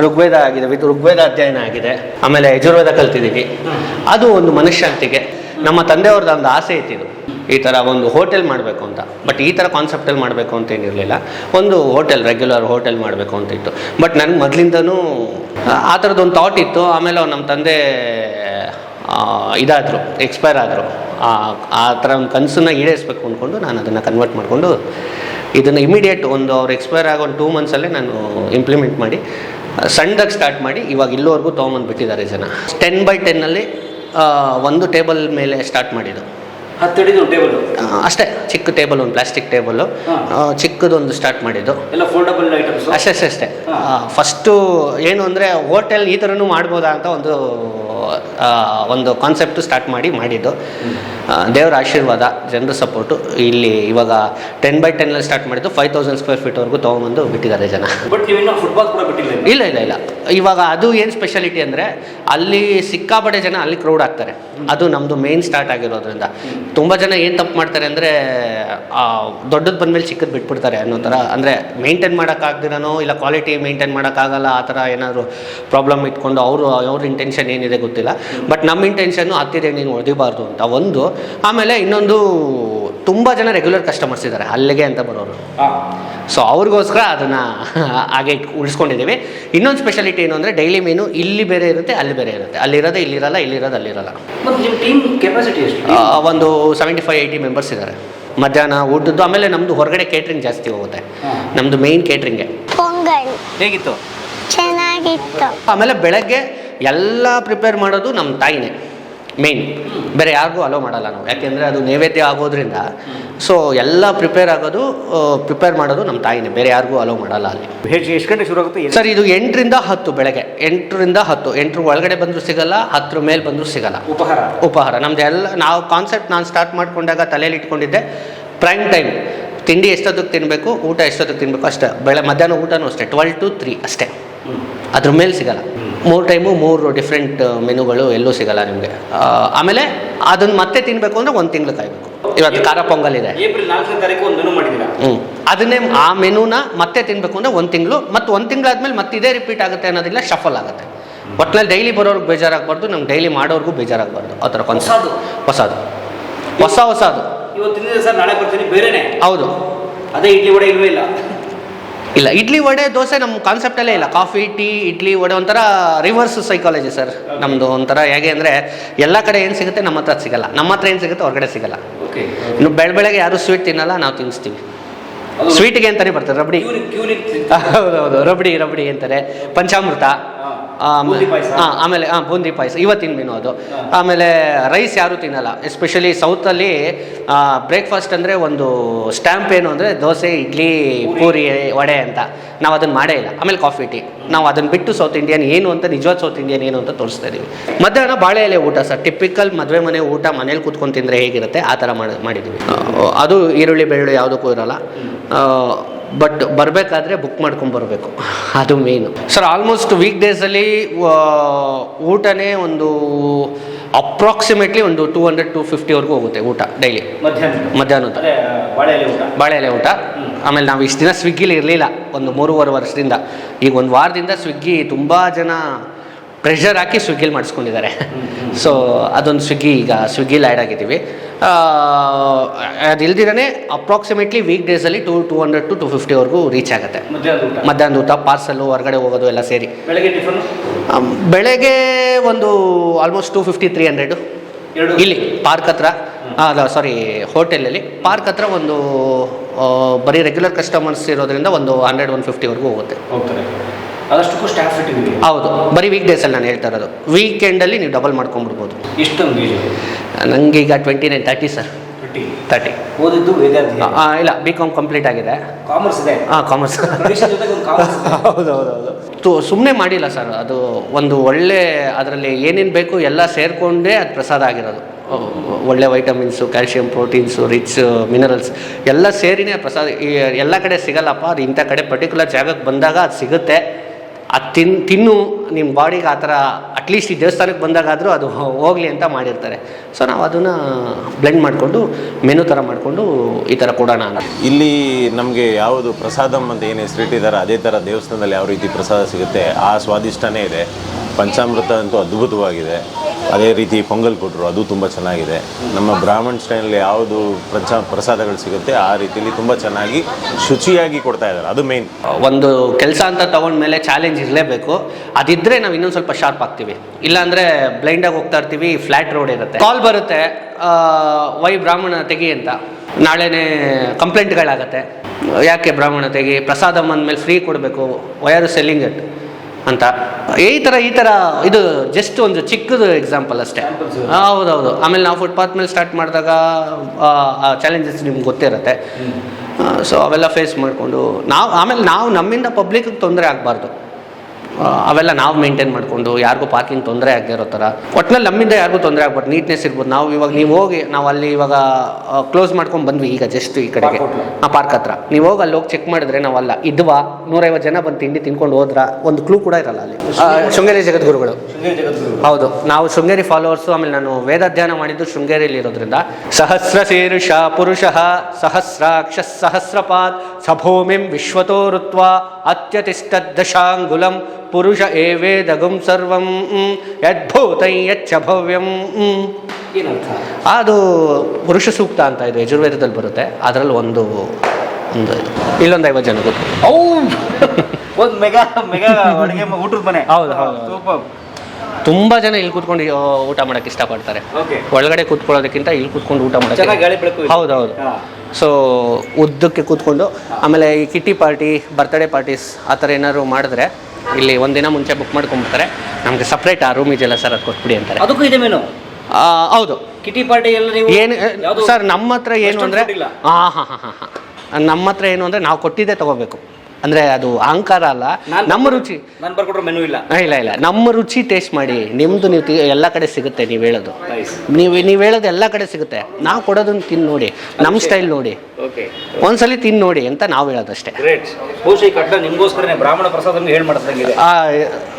ಋಗ್ವೇದ ಆಗಿದೆ, ವಿದ್ ಋಗ್ವೇದ ಅಧ್ಯಯನ ಆಗಿದೆ, ಆಮೇಲೆ ಯಜುರ್ವೇದ ಕಲ್ತಿದ್ದೀವಿ. ಅದು ಒಂದು ಮನಃಶಾಂತಿಗೆ ನಮ್ಮ ತಂದೆಯವ್ರದ್ದು ಒಂದು ಆಸೆ ಇತ್ತಿದು. ಈ ಥರ ಒಂದು ಹೋಟೆಲ್ ಮಾಡಬೇಕು ಅಂತ. ಬಟ್ ಈ ಥರ ಕಾನ್ಸೆಪ್ಟಲ್ಲಿ ಮಾಡಬೇಕು ಅಂತ ಏನಿರಲಿಲ್ಲ. ಒಂದು ಹೋಟೆಲ್ ರೆಗ್ಯುಲರ್ ಹೋಟೆಲ್ ಮಾಡಬೇಕು ಅಂತ ಇತ್ತು. ಬಟ್ ನನಗೆ ಮೊದಲಿಂದನೂ, ಆ ಥರದ್ದೊಂದು ಥಾಟ್ ಇತ್ತು. ಆಮೇಲೆ ನಮ್ಮ ತಂದೆ ಇದಾದರು ಎಕ್ಸ್ಪೈರ್ ಆದರು. ಆ ಥರ ಒಂದು ಕನಸನ್ನ ಈಡೇರಿಸ್ಬೇಕು ಅಂದ್ಕೊಂಡು ನಾನು ಅದನ್ನು ಕನ್ವರ್ಟ್ ಮಾಡಿಕೊಂಡು ಇದನ್ನು ಇಮಿಡಿಯೇಟ್ ಒಂದು ಅವ್ರು ಎಕ್ಸ್ಪೈರ್ ಆಗೋ ಒಂದು ಟೂ ಮಂತ್ಸಲ್ಲೇ ನಾನು ಇಂಪ್ಲಿಮೆಂಟ್ ಮಾಡಿ ಸಣ್ಣದಾಗಿ ಸ್ಟಾರ್ಟ್ ಮಾಡಿ ಇವಾಗ ಇಲ್ಲಿವರೆಗೂ ತೊಗೊಂಬಂದ್ಬಿಟ್ಟಿದ್ದಾರೆ ಜನ. ಟೆನ್ ಬೈ ಟೆನ್ನಲ್ಲಿ ಒಂದು ಟೇಬಲ್ ಮೇಲೆ ಸ್ಟಾರ್ಟ್ ಮಾಡಿದ್ದು.
ಟೇಬಲ್
ಅಷ್ಟೇ ಚಿಕ್ಕ ಟೇಬಲ್ ಒಂದು ಪ್ಲಾಸ್ಟಿಕ್ ಟೇಬಲು ಚಿಕ್ಕದೊಂದು ಸ್ಟಾರ್ಟ್ ಮಾಡಿದ್ದು. ಅಷ್ಟೇ ಅಷ್ಟೇ ಅಷ್ಟೇ. ಫಸ್ಟು ಏನು ಅಂದರೆ ಹೋಟೆಲ್ ಈ ಥರನೂ ಮಾಡ್ಬೋದಾ ಅಂತ ಒಂದು ಒಂದು ಕಾನ್ಸೆಪ್ಟ್ ಸ್ಟಾರ್ಟ್ ಮಾಡಿ ಮಾಡಿದ್ದು. ದೇವರ ಆಶೀರ್ವಾದ ಜನರ ಸಪೋರ್ಟು ಇಲ್ಲಿ ಇವಾಗ ಟೆನ್ ಬೈ ಟೆನ್ನಲ್ಲಿ ಸ್ಟಾರ್ಟ್ ಮಾಡಿದ್ದು ಫೈವ್ ತೌಸಂಡ್ ಸ್ಕ್ವೇರ್ ಫೀಟ್ವರೆಗೂ ತೊಗೊಂಬಂದು ಬಿಟ್ಟಿದ್ದಾರೆ ಜನ.
ಬಟ್ ನೀವಿನ್ನೂ ಫುಟ್ಬಾಲ್ ಕೂಡ ಬಿಟ್ಟಿಲ್ಲ
ಇಲ್ಲ? ಇಲ್ಲ ಇಲ್ಲ ಇವಾಗ ಅದು ಏನು ಸ್ಪೆಷಾಲಿಟಿ ಅಂದರೆ ಅಲ್ಲಿ ಸಿಕ್ಕಾಪಟ್ಟೆ ಜನ ಅಲ್ಲಿ ಕ್ರೌಡ್ ಆಗ್ತಾರೆ. ಅದು ನಮ್ಮದು ಮೇನ್ ಸ್ಟಾರ್ಟ್ ಆಗಿರೋದ್ರಿಂದ. ತುಂಬ ಜನ ಏನು ತಪ್ಪು ಮಾಡ್ತಾರೆ ಅಂದರೆ ದೊಡ್ಡದು ಬಂದಮೇಲೆ ಚಿಕ್ಕದು ಬಿಟ್ಬಿಡ್ತಾರೆ ಅನ್ನೋ ಥರ. ಅಂದರೆ ಮೇಂಟೈನ್ ಮಾಡೋಕ್ಕಾಗ್ದಿರೋ ಇಲ್ಲ ಕ್ವಾಲಿಟಿ ಮೇಂಟೈನ್ ಮಾಡೋಕ್ಕಾಗಲ್ಲ ಆ ಥರ ಏನಾದರೂ ಪ್ರಾಬ್ಲಮ್ ಇಟ್ಕೊಂಡು ಅವರು ಅವ್ರ ಇಂಟೆನ್ಷನ್ ಏನಿದೆ ಗೊತ್ತಿಲ್ಲ. ಬಟ್ ನಮ್ಮ ಇಂಟೆನ್ಷನ್ನು ಹತ್ತಿದೆ ನೀನು ಹೊಡಿಬಾರ್ದು ಅಂತ ಒಂದು. ಆಮೇಲೆ ಇನ್ನೊಂದು ತುಂಬ ಜನ ರೆಗ್ಯುಲರ್ ಕಸ್ಟಮರ್ಸ್ ಇದ್ದಾರೆ ಅಲ್ಲಿಗೆ ಅಂತ ಬರೋರು. ಸೊ ಅವ್ರಿಗೋಸ್ಕರ ಅದನ್ನು ಹಾಗೆ ಉಳಿಸ್ಕೊಂಡಿದ್ದೀವಿ. ಇನ್ನೊಂದು ಸ್ಪೆಷಾಲಿಟಿ ಏನು ಅಂದರೆ ಡೈಲಿ ಮೀನು ಇಲ್ಲಿ ಬೇರೆ ಇರುತ್ತೆ ಅಲ್ಲಿ ಬೇರೆ ಇರುತ್ತೆ. ಅಲ್ಲಿರೋದು ಇಲ್ಲಿರಲ್ಲ ಇಲ್ಲಿರೋದು ಅಲ್ಲಿರಲ್ಲ.
ಟೀಮ್ ಕೆಪಾಸಿಟಿ
ಆ, ಒಂದು ಸೆವೆಂಟಿ ಫೈವ್ ಏಯ್ಟಿ ಮೆಂಬರ್ಸ್ ಇದ್ದಾರೆ ಮಧ್ಯಾಹ್ನ ಊಟದ್ದು ಆಮೇಲೆ ನಮ್ಮದು ಹೊರಗಡೆ ಕೇಟ್ರಿಂಗ್ ಜಾಸ್ತಿ ಹೋಗುತ್ತೆ. ನಮ್ಮದು ಮೇಯ್ನ್ ಕೇಟ್ರಿಂಗೆ
ಹೇಗಿತ್ತು?
ಚೆನ್ನಾಗಿತ್ತು.
ಆಮೇಲೆ ಬೆಳಗ್ಗೆ ಎಲ್ಲ ಪ್ರಿಪೇರ್ ಮಾಡೋದು ನಮ್ಮ ತಾಯಿನೇ ಮೇನ್ ಬೇರೆ ಯಾರಿಗೂ ಅಲೋ ಮಾಡಲ್ಲ ನಾವು. ಯಾಕೆಂದರೆ ಅದು ನೈವೇದ್ಯ ಆಗೋದ್ರಿಂದ ಸೊ ಎಲ್ಲ ಪ್ರಿಪೇರ್ ಆಗೋದು ಪ್ರಿಪೇರ್ ಮಾಡೋದು ನಮ್ಮ ತಾಯಿನೇ. ಬೇರೆ ಯಾರಿಗೂ ಅಲೋ ಮಾಡಲ್ಲ ಅಲ್ಲಿ.
ಭೇಟಿ ಎಷ್ಟು ಗಂಟೆ ಶುರು ಆಗುತ್ತೆ
ಸರ್ ಇದು ಎಂಟರಿಂದ ಹತ್ತು ಬೆಳಗ್ಗೆ. ಎಂಟರಿಂದ ಹತ್ತು. ಎಂಟ್ರ ಒಳಗಡೆ ಬಂದರೂ ಸಿಗಲ್ಲ ಹತ್ತರ ಮೇಲೆ ಬಂದರೂ ಸಿಗಲ್ಲ.
ಉಪಹಾರ.
ಉಪಹಾರ. ನಮ್ದು ಎಲ್ಲ ನಾವು ಕಾನ್ಸೆಪ್ಟ್ ನಾನು ಸ್ಟಾರ್ಟ್ ಮಾಡಿಕೊಂಡಾಗ ತಲೆಯಲ್ಲಿ ಇಟ್ಕೊಂಡಿದ್ದೆ ಪ್ರೈಮ್ ಟೈಮ್ ತಿಂಡಿ ಎಷ್ಟೊತ್ತಿಗೆ ತಿನ್ನಬೇಕು ಊಟ ಎಷ್ಟೊತ್ತಿಗೆ ತಿನ್ನಬೇಕು ಅಷ್ಟೇ. ಬೆಳೆ ಮಧ್ಯಾಹ್ನ ಊಟನೂ ಅಷ್ಟೇ. ಟ್ವೆಲ್ ಟು ತ್ರೀ ಅಷ್ಟೇ. ಅದ್ರ ಮೇಲೆ ಸಿಗಲ್ಲ. ಮೂರು ಟೈಮು ಮೂರು ಡಿಫ್ರೆಂಟ್ ಮೆನುಗಳು ಎಲ್ಲೂ ಸಿಗಲ್ಲ ನಿಮಗೆ. ಆಮೇಲೆ ಅದನ್ನು ಮತ್ತೆ ತಿನ್ನಬೇಕು ಅಂದರೆ ಒಂದು ತಿಂಗಳು ಕಾಯಬೇಕು. ಇವತ್ತು ಖಾರ ಪೊಂಗಲ್ ಇದೆ. ಹ್ಞೂ ಅದನ್ನೇ ಆ ಮೆನುನ ಮತ್ತೆ ತಿನ್ನಬೇಕು ಅಂದರೆ ಒಂದು ತಿಂಗಳು. ಮತ್ತು ಒಂದು ತಿಂಗಳಾದ್ಮೇಲೆ ಮತ್ತೆ ಇದೇ ರಿಪೀಟ್ ಆಗುತ್ತೆ ಅನ್ನೋದಿಲ್ಲ ಶಫಲ್ ಆಗುತ್ತೆ. ಒಟ್ಟಿನಲ್ಲಿ ಡೈಲಿ ಬರೋರ್ಗೆ ಬೇಜಾರಾಗಬಾರ್ದು ನಮ್ಗೆ ಡೈಲಿ ಮಾಡೋರ್ಗೂ ಬೇಜಾರಾಗಬಾರ್ದು. ಆ ಥರ ಕಾನ್ಸೆಪ್ಟ್ ಹೊಸದು. ಹೊಸ ಹೊಸದು.
ಇವತ್ತು ಸರ್ ನಾಳೆ ಬರ್ತೀನಿ ಬೇರೆನೆ.
ಹೌದು.
ಅದೇ ಇಡ್ಲಿ ವಡೆ ಇಲ್ವೇ ಇಲ್ಲ.
ಇಲ್ಲ ಇಡ್ಲಿ ವಡೆ ದೋಸೆ ನಮ್ಮ ಕಾನ್ಸೆಪ್ಟಲ್ಲೇ ಇಲ್ಲ. ಕಾಫಿ ಟೀ ಇಡ್ಲಿ ವಡೆ ಒಂಥರ ರಿವರ್ಸ್ ಸೈಕಾಲಜಿ ಸರ್ ನಮ್ಮದು ಒಂಥರ ಹೇಗೆ ಅಂದರೆ ಎಲ್ಲ ಕಡೆ ಏನು ಸಿಗುತ್ತೆ ನಮ್ಮ ಹತ್ರ ಸಿಗಲ್ಲ. ನಮ್ಮ ಹತ್ರ ಏನು ಸಿಗುತ್ತೆ ಹೊರಗಡೆ ಸಿಗಲ್ಲ. ಇನ್ನು ಬೆಳ ಬೆಳಗ್ಗೆ ಯಾರು ಸ್ವೀಟ್ ತಿನ್ನಲ್ಲ ನಾವು ತಿನ್ನಿಸ್ತೀವಿ ಸ್ವೀಟ್ಗೆ ಅಂತಾನೆ ಬರ್ತಾರೆ ರಬಡಿ. ಹೌದೌದು ರಬಡಿ ರಬಡಿ ಅಂತಾರೆ. ಪಂಚಾಮೃತ. ಆಮೇಲೆ ಹಾಂ ಬೂಂದಿ ಪಾಯಸ ಇವತ್ತಿನ ಮೀನು ಅದು. ಆಮೇಲೆ ರೈಸ್ ಯಾರೂ ತಿನ್ನಲ್ಲ ಎಸ್ಪೆಷಲಿ ಸೌತಲ್ಲಿ ಬ್ರೇಕ್ಫಾಸ್ಟ್ ಅಂದರೆ ಒಂದು ಸ್ಟ್ಯಾಂಪ್ ಏನು ಅಂದರೆ ದೋಸೆ ಇಡ್ಲಿ ಪೂರಿ. ವಡೆ ಅಂತ. ನಾವು ಅದನ್ನು ಮಾಡೇ ಇಲ್ಲ. ಆಮೇಲೆ ಕಾಫಿ ಟೀ ನಾವು ಅದನ್ನು ಬಿಟ್ಟು ಸೌತ್ ಇಂಡಿಯನ್ ಏನು ಅಂತ ನಿಜವಾದ ಸೌತ್ ಇಂಡಿಯನ್ ಏನು ಅಂತ ತೋರಿಸ್ತಾ ಇದ್ದೀವಿ ಮಧ್ಯಾಹ್ನ ಬಾಳೆ ಎಲೆ ಊಟ ಸರ್. ಟಿಪಿಕಲ್ ಮದುವೆ ಮನೆ ಊಟ ಮನೇಲಿ ಕೂತ್ಕೊಂಡು ತಿಂದರೆ ಹೇಗಿರುತ್ತೆ? ಆ ಥರ ಮಾಡಿ ಮಾಡಿದ್ದೀವಿ ಅದು ಈರುಳ್ಳಿ ಬೆಳ್ಳುಳ್ಳಿ ಯಾವುದಕ್ಕೂ ಇರಲ್ಲ. ಬಟ್ ಬರಬೇಕಾದ್ರೆ ಬುಕ್ ಮಾಡ್ಕೊಂಡು ಬರಬೇಕು. ಅದು ಮೇಯ್ನು ಸರ್ ಆಲ್ಮೋಸ್ಟ್ ವೀಕ್ ಡೇಸಲ್ಲಿ ಊಟನೇ ಒಂದು ಅಪ್ರಾಕ್ಸಿಮೇಟ್ಲಿ ಒಂದು ಟೂ ಹಂಡ್ರೆಡ್ ಟು ಫಿಫ್ಟಿವರೆಗೂ ಹೋಗುತ್ತೆ ಊಟ ಡೈಲಿ
ಮಧ್ಯಾಹ್ನ
ಮಧ್ಯಾಹ್ನದ
ಅದೇ ಬಾಳೆ ಎಲೆ ಊಟ.
ಬಾಳೆ ಎಲೆ ಊಟ ಆಮೇಲೆ ನಾವು ಇಷ್ಟು ದಿನ ಸ್ವಿಗ್ಗಿಲಿ ಇರಲಿಲ್ಲ. ಒಂದು ಮೂರುವರೆ ವರ್ಷದಿಂದ. ಈಗ ಒಂದು ವಾರದಿಂದ ಸ್ವಿಗ್ಗಿ ತುಂಬ ಜನ ಪ್ರೆಷರ್ ಹಾಕಿ ಸ್ವಿಗ್ಗಿಲಿ ಮಾಡಿಸ್ಕೊಂಡಿದ್ದಾರೆ. ಸೊ ಅದೊಂದು ಸ್ವಿಗ್ಗಿ ಈಗ ಸ್ವಿಗ್ಗಿಲಿ ಆ್ಯಡ್ ಆಗಿದ್ದೀವಿ. ಅದು ಇಲ್ದಿರೇ ಅಪ್ರಾಕ್ಸಿಮೇಟ್ಲಿ ವೀಕ್ ಡೇಸಲ್ಲಿ to two hundred to two ಫಿಫ್ಟಿವರೆಗೂ reach ಆಗುತ್ತೆ. ಮಧ್ಯಾಹ್ನ ಊಟ? ಪಾರ್ಸಲ್ಲು ಹೊರಗಡೆ ಹೋಗೋದು ಎಲ್ಲ ಸೇರಿ.
ಬೆಳಗ್ಗೆ
ಒಂದು almost two fifty three hundred ಇಲ್ಲಿ ಪಾರ್ಕ್ ಹತ್ರ. ಅಲ್ಲ ಸಾರಿ ಹೋಟೆಲಲ್ಲಿ ಪಾರ್ಕ್ ಹತ್ರ ಒಂದು ಬರೀ ರೆಗ್ಯುಲರ್ ಕಸ್ಟಮರ್ಸ್ ಇರೋದ್ರಿಂದ ಒಂದು ಹಂಡ್ರೆಡ್ ಒನ್ ಫಿಫ್ಟಿವರೆಗೂ ಹೋಗುತ್ತೆ.
ಹೋಗ್ತಾರೆ. ಅದಷ್ಟಕ್ಕೂ ಸ್ಟಾಫ್ ಇಟ್ಟಿದ್ದೀವಿ
ಹೌದು ಬರೀ ವೀಕ್ ಡೇಸಲ್ಲಿ ನಾನು ಹೇಳ್ತಾ ಇರೋದು. ವೀಕೆಂಡಲ್ಲಿ ನೀವು ಡಬಲ್ ಮಾಡ್ಕೊಂಡ್ಬಿಡ್ಬೋದು.
ಇಷ್ಟೊಂದು ಬೀಜ.
ನನಗೆ ಈಗ twenty nine thirty sir thirty
ಓದಿದ್ದು ಹಾಂ
ಇಲ್ಲ ಬಿ ಕಾಮ್ ಕಂಪ್ಲೀಟ್ ಆಗಿದೆ.
ಕಾಮರ್ಸ್ ಇದೆ.
ಹಾಂ ಕಾಮರ್ಸ್ ಹೌದು ಹೌದು ಹೌದು. ತು ಸುಮ್ಮನೆ ಮಾಡಿಲ್ಲ ಸರ್ ಅದು ಒಂದು ಒಳ್ಳೆ ಅದರಲ್ಲಿ ಏನೇನು ಬೇಕು ಎಲ್ಲ ಸೇರಿಕೊಂಡೇ ಅದು ಪ್ರಸಾದ ಆಗಿರೋದು. ಒಳ್ಳೆ vitamins calcium proteins rich minerals ಎಲ್ಲ ಸೇರಿನೇ ಪ್ರಸಾದ ಈ ಎಲ್ಲ ಕಡೆ ಸಿಗಲ್ಲಪ್ಪ. ಅದು ಇಂಥ ಕಡೆ ಪರ್ಟಿಕ್ಯುಲರ್ ಜಾಗಕ್ಕೆ ಬಂದಾಗ ಅದು ಸಿಗುತ್ತೆ. ಅದು ತಿನ್, ತಿನ್ನು ನಿಮ್ಮ ಬಾಡಿಗೆ ಆ ಥರ ಅಟ್ಲೀಸ್ಟ್ ಈ ದೇವಸ್ಥಾನಕ್ಕೆ ಬಂದಾಗಾದರೂ ಅದು ಹೋಗಲಿ ಅಂತ ಮಾಡಿರ್ತಾರೆ. ಸೊ ನಾವು ಅದನ್ನು ಬ್ಲೆಂಡ್ ಮಾಡಿಕೊಂಡು ಮೆನು ಥರ ಮಾಡಿಕೊಂಡು ಈ ಥರ ಕೊಡೋಣ
ಇಲ್ಲಿ ನಮಗೆ ಯಾವುದು ಪ್ರಸಾದಂ ಅಂತ ಏನು ಹೆಸರಿಟ್ಟಿದ್ದಾರೆ ಅದೇ ಥರ ದೇವಸ್ಥಾನದಲ್ಲಿ ಯಾವ ರೀತಿ ಪ್ರಸಾದ ಸಿಗುತ್ತೆ ಆ ಸ್ವಾದಿಷ್ಟನೇ ಇದೆ. ಪಂಚಾಮೃತ ಅಂತೂ ಅದ್ಭುತವಾಗಿದೆ. ಅದೇ ರೀತಿ ಪೊಂಗಲ್ ಕೊಟ್ಟರು, ಅದು ತುಂಬ ಚೆನ್ನಾಗಿದೆ. ನಮ್ಮ ಬ್ರಾಹ್ಮಣ್ ಸ್ಟೈಲಲ್ಲಿ ಯಾವುದು ಪ್ರಚ, ಪ್ರಸಾದಗಳು ಸಿಗುತ್ತೆ, ಆ ರೀತಿಯಲ್ಲಿ ತುಂಬ ಚೆನ್ನಾಗಿ ಶುಚಿಯಾಗಿ ಕೊಡ್ತಾ ಇದ್ದಾರೆ. ಅದು ಮೇನ್
ಒಂದು ಕೆಲಸ ಅಂತ ತಗೊಂಡ್ಮೇಲೆ ಚಾಲೆಂಜ್ ಇರಲೇಬೇಕು. ಅದಿದ್ದರೆ ನಾವು ಇನ್ನೊಂದು ಸ್ವಲ್ಪ ಶಾರ್ಪ್ ಆಗ್ತೀವಿ. ಇಲ್ಲಾಂದರೆ ಬ್ಲೈಂಡಾಗಿ ಹೋಗ್ತಾ ಇರ್ತೀವಿ ಫ್ಲ್ಯಾಟ್ ರೋಡ್ ಇರುತ್ತೆ. ಕಾಲ್ ಬರುತ್ತೆ. ವೈ ಬ್ರಾಹ್ಮಣ, ತೆಗಿ ಅಂತ. ನಾಳೆನೇ ಕಂಪ್ಲೇಂಟ್ಗಳಾಗತ್ತೆ ಯಾಕೆ ಬ್ರಾಹ್ಮಣ, ತೆಗಿ? ಪ್ರಸಾದಂ ಅಂದಮೇಲೆ ಫ್ರೀ ಕೊಡಬೇಕು. ವೈ ಆರ್ ಸೆಲ್ಲಿಂಗ್ ಇಟ್ ಅಂತ. ಈ ಥರ ಈ ಥರ ಇದು ಜಸ್ಟ್ ಒಂದು ಚಿಕ್ಕದು ಎಕ್ಸಾಂಪಲ್ ಅಷ್ಟೇ. ಹೌದೌದು. ಆಮೇಲೆ ನಾವು ಫುಟ್ಪಾತ್ ಮೇಲೆ ಸ್ಟಾರ್ಟ್ ಮಾಡಿದಾಗ ಆ ಚಾಲೆಂಜಸ್ ನಿಮ್ಗೆ ಗೊತ್ತಿರುತ್ತೆ. ಸೊ ಅವೆಲ್ಲ ಫೇಸ್ ಮಾಡಿಕೊಂಡು ನಾವು ಆಮೇಲೆ ನಾವು ನಮ್ಮಿಂದ ಪಬ್ಲಿಕ್ಗೆ ತೊಂದರೆ ಆಗಬಾರ್ದು. ಅವೆಲ್ಲ ನಾವು ಮೇಂಟೈನ್ ಮಾಡಿಕೊಂಡು ಯಾರಿಗೂ ಪಾರ್ಕಿಂಗ್ ತೊಂದರೆ ಆಗದೆ ಇರೋ ಥರ. ಒಟ್ಟಿನಲ್ಲಿ ನಮ್ಮಿಂದ ಯಾರಿಗೂ ತೊಂದರೆ ಆಗ್ಬಾರ್ದು ನೀಟ್ನೆಸ್ ಇರ್ಬೋದು. ನಾವು ಇವಾಗ ನೀವು ಹೋಗಿ ನಾವು ಅಲ್ಲಿ ಇವಾಗ ಕ್ಲೋಸ್ ಮಾಡ್ಕೊಂಡು ಬಂದ್ವಿ ಈಗ ಜಸ್ಟ್ ಈ ಕಡೆಗೆ. ಆ ಪಾರ್ಕ್ ಹತ್ರ. ನೀವು ಹೋಗಿ ಅಲ್ಲಿ ಹೋಗಿ ಚೆಕ್ ಮಾಡಿದ್ರೆ ನಾವಲ್ಲ. ಇದ್ವಾ? ನೂರೈವತ್ತು ಜನ ಬಂದು ತಿಂಡಿ ತಿನ್ಕೊಂಡು ಹೋದ್ರ? ಒಂದು ಕ್ಲೂ ಕೂಡ ಇರಲ್ಲ ಅಲ್ಲಿ. ಶೃಂಗೇರಿ ಜಗದ್ಗುರುಗಳು. ಹೌದು. ನಾವು ಶೃಂಗೇರಿ ಫಾಲೋವರ್ಸು ಆಮೇಲೆ ನಾನು ವೇದಾಧ್ಯಯನ ಮಾಡಿದ್ದು ಶೃಂಗೇರಿಯಲ್ಲಿ ಇರೋದ್ರಿಂದ. ಸಹಸ್ರ ಶೀರ್ಷ ಪುರುಷ ಸಹಸ್ರಾಕ್ಷ ಸಹಸ್ರಪಾತ್ ಸಭೂಮಿಂ ವಿಶ್ವತೋ ಋತ್ವ. ಅತ್ಯತಿಷ್ಠದಶಾಂಗುಲಂ ಪುರುಷ ಏವೇದಗುಂ ಸರ್ವಂ ಯದ್ಭೂತೈ ಯಚ್ಚ ಭವ್ಯಂ ಅದು ಪುರುಷ ಸೂಕ್ತ ಅಂತ ಇದು ಯಜುರ್ವೇದದಲ್ಲಿ ಬರುತ್ತೆ. ಅದರಲ್ಲಿ ಒಂದು ಒಂದು ಇಲ್ಲೊಂದು ಐವತ್ತು ಜನ ಗೊತ್ತು.
ಔ! ಒಂದು ಮೆಗಾ ಮೆಗಾ ಅಡುಗೆ ಊಟದ ಮನೆ.
ಹೌದು, ಹೌದು, ತುಂಬ ಜನ ಇಲ್ಲಿ ಕೂತ್ಕೊಂಡು ಊಟ ಮಾಡಕ್ಕೆ ಇಷ್ಟಪಡ್ತಾರೆ.
ಓಕೆ.
ಒಳಗಡೆ ಕೂತ್ಕೊಳ್ಳೋದಕ್ಕಿಂತ ಇಲ್ಲಿ ಕೂತ್ಕೊಂಡು ಊಟ ಮಾಡಕ್ಕೆ ಹೌದು ಹೌದು. ಸೊ ಉದ್ದಕ್ಕೆ ಕೂತ್ಕೊಂಡು ಆಮೇಲೆ ಈ ಕಿಟ್ಟಿ ಪಾರ್ಟಿ ಬರ್ತ್ಡೇ ಪಾರ್ಟೀಸ್ ಆ ಥರ ಏನಾದ್ರು ಮಾಡಿದ್ರೆ ಇಲ್ಲಿ ಒಂದಿನ ಮುಂಚೆ ಬುಕ್ ಮಾಡ್ಕೊಂಡ್ಬಿಡ್ತಾರೆ ನಮಗೆ ಸಪ್ರೇಟ್ ಆ ರೂಮ್ ಇದೆಯಲ್ಲ ಸರ್ ಅದು ಕೊಟ್ಬಿಡಿ ಅಂತಾರೆ.
ಅದಕ್ಕೂ ಇದೆ ಮೆನು
ಆ, ಹೌದು.
ಕಿಟಿ ಪಾರ್ಟಿ ಎಲ್ಲ ನೀವು
ಏನು ಸರ್ ನಮ್ಮ ಹತ್ರ ಏನು ಅಂದರೆ
ಹಾಂ
ಹಾಂ ಹಾಂ ಹಾಂ ಹಾಂ. ನಮ್ಮ ಹತ್ರ ಏನು ಅಂದರೆ ನಾವು ಕೊಟ್ಟಿದ್ದೇ ತಗೋಬೇಕು. ಅಂದರೆ ಅದು ಅಹಂಕಾರ ಅಲ್ಲ. ನಮ್ಮ ರುಚಿ
ನಾನು ಬರ್ಕೊಟ್ರೆ ಮೆನು ಇಲ್ಲ.
ಇಲ್ಲ ಇಲ್ಲ. ನಮ್ಮ ರುಚಿ ಟೇಸ್ಟ್ ಮಾಡಿ. ನಿಮ್ಮದು ನೀವು ಎಲ್ಲ ಕಡೆ ಸಿಗುತ್ತೆ ನೀವು ಹೇಳೋದು. ನೀವು ನೀವು ಹೇಳೋದು ಎಲ್ಲ ಕಡೆ ಸಿಗುತ್ತೆ. ನಾವು ಕೊಡೋದನ್ನ ತಿಂದು ನೋಡಿ. ನಮ್ಮ ಸ್ಟೈಲ್ ನೋಡಿ. ಒಂದ್ಸಲಿ ತಿಂದು ನೋಡಿ ಅಂತ ನಾವು ಹೇಳೋದಷ್ಟೇ
ಬ್ರಾಹ್ಮಣ ಪ್ರಸಾದ